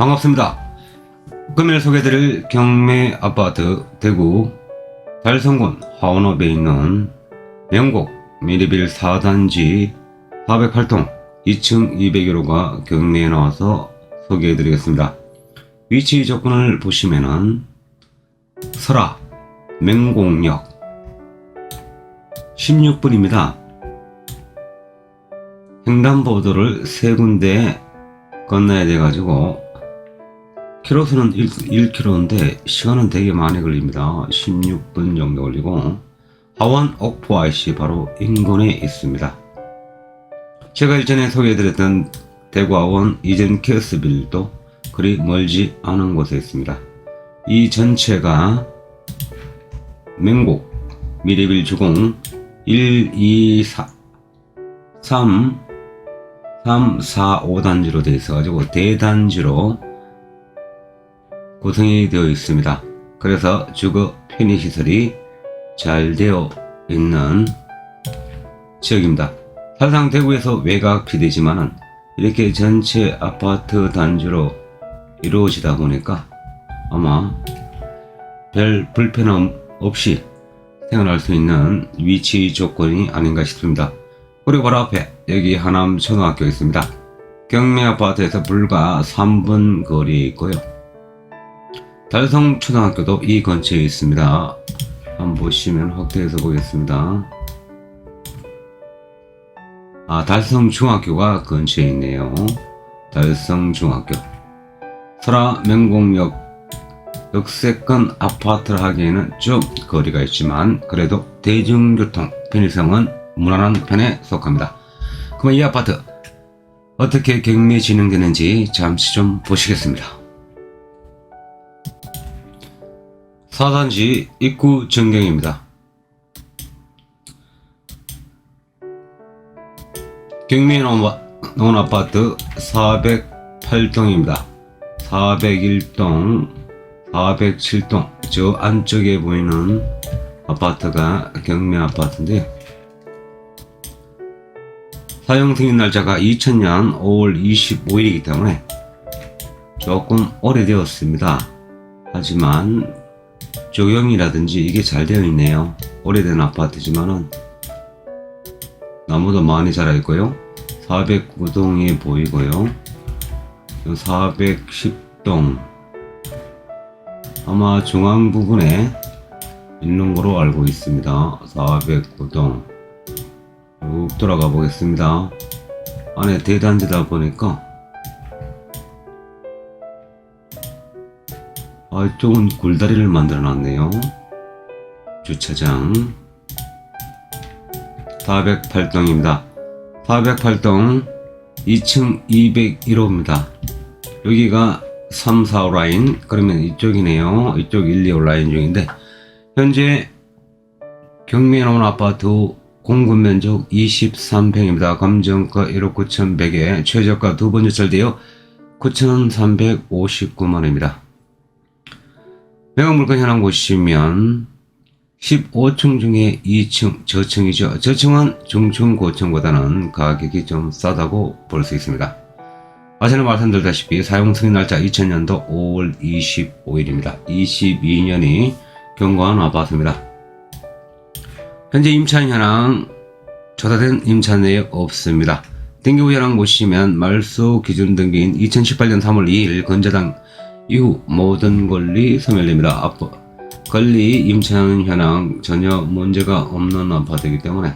반갑습니다. 금일 소개드릴 경매 아파트 대구 달성군 하원읍에 있는 명곡 미리빌 4단지 408동 2층 201호가 경매에 나와서 소개해드리겠습니다. 위치 조건을 보시면은 설화 맹곡역 16분입니다. 횡단보도를 세 군데 건너야 돼가지고 키로수는 1, 1km인데 시간은 되게 많이 걸립니다. 16분 정도 걸리고 하원 옥포 IC 바로 인근에 있습니다. 제가 일전에 소개해드렸던 대구 하원 이전 키오스빌도 그리 멀지 않은 곳에 있습니다. 이 전체가 명곡 미리빌 주공 1, 2, 4, 3, 3, 4, 5단지로 되어 있어가지고 대단지로 구성이 되어 있습니다. 그래서 주거 편의시설이 잘 되어 있는 지역입니다. 사실상 대구에서 외곽 비대지만은 이렇게 전체 아파트 단지로 이루어지다 보니까 아마 별 불편함 없이 생활할 수 있는 위치 조건이 아닌가 싶습니다. 그리고 바로 앞에 여기 하남 초등학교 있습니다. 경매 아파트에서 불과 3분 거리에 있고요. 달성 초등학교도 이 근처에 있습니다. 한번 보시면 확대해서 보겠습니다. 아, 달성 중학교가 근처에 있네요. 달성 중학교. 설화 맹공역 역세권 아파트를 하기에는 좀 거리가 있지만 그래도 대중교통 편의성은 무난한 편에 속합니다. 그럼 이 아파트 어떻게 경매 진행되는지 잠시 좀 보시겠습니다. 4단지 입구 전경입니다. 나온 아파트 408동입니다. 401동, 407동, 저 안쪽에 보이는 아파트가 경매 아파트인데요. 사용 승인 날짜가 2000년 5월 25일이기 때문에 조금 오래되었습니다. 하지만 조경이라든지 이게 잘 되어 있네요. 오래된 아파트지만은 나무도 많이 자라 있고요. 409동이 보이고요. 410동 아마 중앙 부분에 있는 거로 알고 있습니다. 409동 쭉 돌아가 보겠습니다. 안에 대단지다 보니까 아, 이쪽은 굴다리를 만들어 놨네요. 주차장 408동입니다. 408동 2층 201호입니다. 여기가 3, 4호 라인 그러면 이쪽이네요. 이쪽 1, 2호 라인 중인데 현재 경매에 나온 아파트 공급 면적 23평입니다. 감정가 1억 9,100에 최저가 두 번 유찰되어 9,359만원입니다. 매각 물건 현황 보시면 15층 중에 2층 저층이죠. 저층은 중층 고층보다는 가격이 좀 싸다고 볼 수 있습니다. 아시는 말씀드렸다시피 사용 승인 날짜 2000년도 5월 25일입니다. 22년이 경과한 아파트입니다. 현재 임차 현황 조사된 임차 내역 없습니다. 등기부 현황 보시면 말소 기준 등기인 2018년 3월 2일 건자당 이후 모든 권리 소멸됩니다. 앞 권리 임차 현황 전혀 문제가 없는 아파트이기 때문에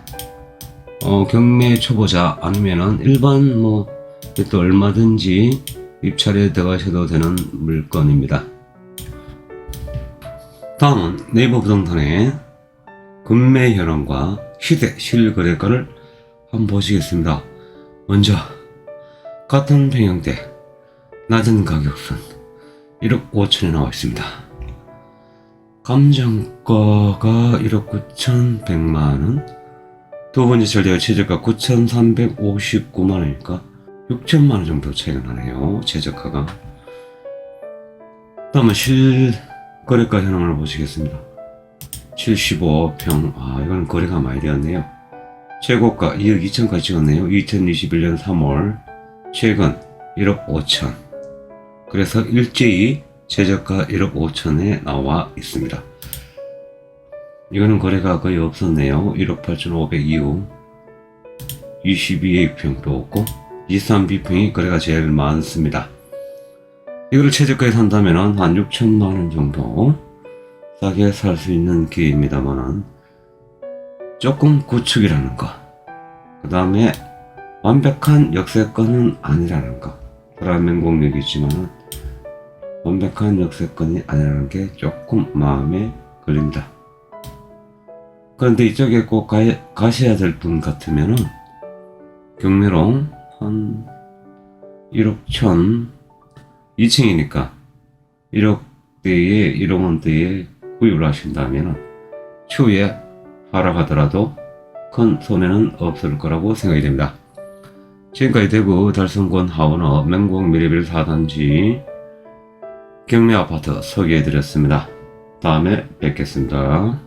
어, 경매 초보자 아니면은 일반 뭐 또 얼마든지 입찰에 들어가셔도 되는 물건입니다. 다음은 네이버 부동산의 금매 현황과 시세 실거래가를 한번 보시겠습니다. 먼저 같은 평형대 낮은 가격선 1억 5천에 나와 있습니다. 감정가가 1억 9,100만원 두 번째 절대가 최저가 9,359만원이니까 6천만원 정도 차이가 나네요. 최저가가 다음은 실거래가 현황을 보시겠습니다. 75평 아 이건 거래가 많이 되었네요. 최고가 2억 2천까지 찍었네요. 2021년 3월 최근 1억 5천 그래서 일제히 최저가 1억 5천에 나와 있습니다. 이거는 거래가 거의 없었네요. 1억 8,500 이후 22A평도 없고 23B평이 거래가 제일 많습니다. 이거를 최저가에 산다면 한 6천만 원 정도 싸게 살 수 있는 기회입니다만은 조금 구축이라는 거. 그 다음에 완벽한 역세권은 아니라는 거. 대한민국이지만 완벽한 역세권이 아니라는 게 조금 마음에 걸립니다. 그런데 이쪽에 꼭 가, 가셔야 될 분 같으면은 경매로 한 1억 천 2층이니까 1억대에 1억 원대에 구입을 하신다면 추후에 하락하더라도 큰 손해는 없을 거라고 생각이 됩니다. 지금까지 대구 달성권 하원업 맹공 미래빌 4단지 경매 아파트 소개해드렸습니다. 다음에 뵙겠습니다.